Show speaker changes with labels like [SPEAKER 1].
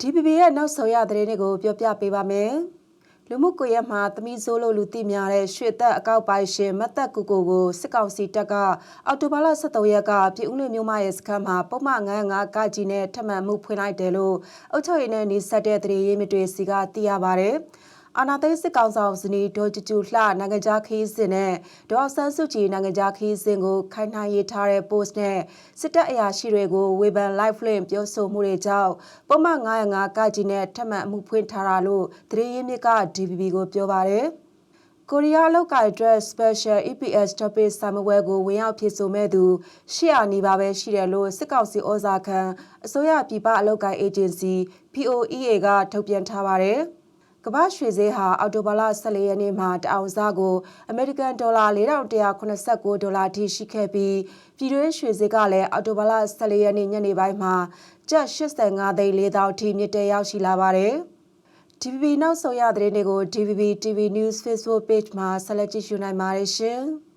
[SPEAKER 1] DPP ရဲ့နောက်ဆုံးရသတင်းတွေကိုပြောပြပေးပါမယ်။လူမှုကွန်ရက်မှာသမီးစိုးလို့လူသိများတဲ့ရွှေသက်အကောက်ပိုင်ရှင်မတ်သက်ကိုကိုကိုစစ်ကောင်စီတပ်ကအော်တိုဘာလ23ရက်ကပြည်ဦးလွင်မြို့မရဲ့စခန်းမှာပုံမှန်95ကကြီးနဲ့ထပ်မံမှုဖွင့်လိုက်တယ်လို့အုပ်ချုပ်ရေးနဲ့နေဆက်တဲ့သတင်းရင်းမြစ်တွေစီကသိရပါဗျ။ အာနာသိန်းစစ်ကောင်ဆောင်စနီဒေါ်ကျူကျူလှနိုင်ငံခြားခီးစဉ်နဲ့ဒေါ်ဆန်းစုကြည်နိုင်ငံခြားခီးစဉ်ကိုခိုင်နှိုင်းရေးထားတဲ့ post နဲ့စစ်တပ်အရာရှိတွေကိုဝေဖန် live link ပြောဆိုမှုတွေကြောင့်ပုံမှန်905ကကြီးနဲ့ထပ်မံအမှုဖွင့်ထားတာလို့သတင်းရင်းမြစ်က DPP ကိုပြောပါတယ်ကိုရီးယားလောက်ကအတွက် Special EPS Topic ဆာမဝဲကိုဝင်ရောက်ဖြည့်ဆို့မဲ့သူ800နီးပါးပဲရှိတယ်လို့စစ်ကောင်စီဩဇာခံအစိုးရပြည်ပအလုပ်ကိုင် agency POEA ကထုတ်ပြန်ထားပါတယ်။ ကမ္ဘာရွှေဈေးဟာအော်တိုဘာလ14ရက်နေ့မှာတအောင်စားကိုအမေရိကန်ဒေါ်လာ4189ဒေါ်လာထိရှိခဲ့ပြီးပြည်တွင်းရွှေဈေးကလည်းအော်တိုဘာလ14ရက်နေ့ညနေပိုင်းမှာကျပ်85သိန်း4000ထိမြင့်တက်ရောက်ရှိလာပါတယ်။ DVB နောက်ဆုံးရသတင်းတွေကို DVB TV News Facebook Page မှာဆက်လက်ကြည့်ရှုနိုင်ပါတယ်ရှင်။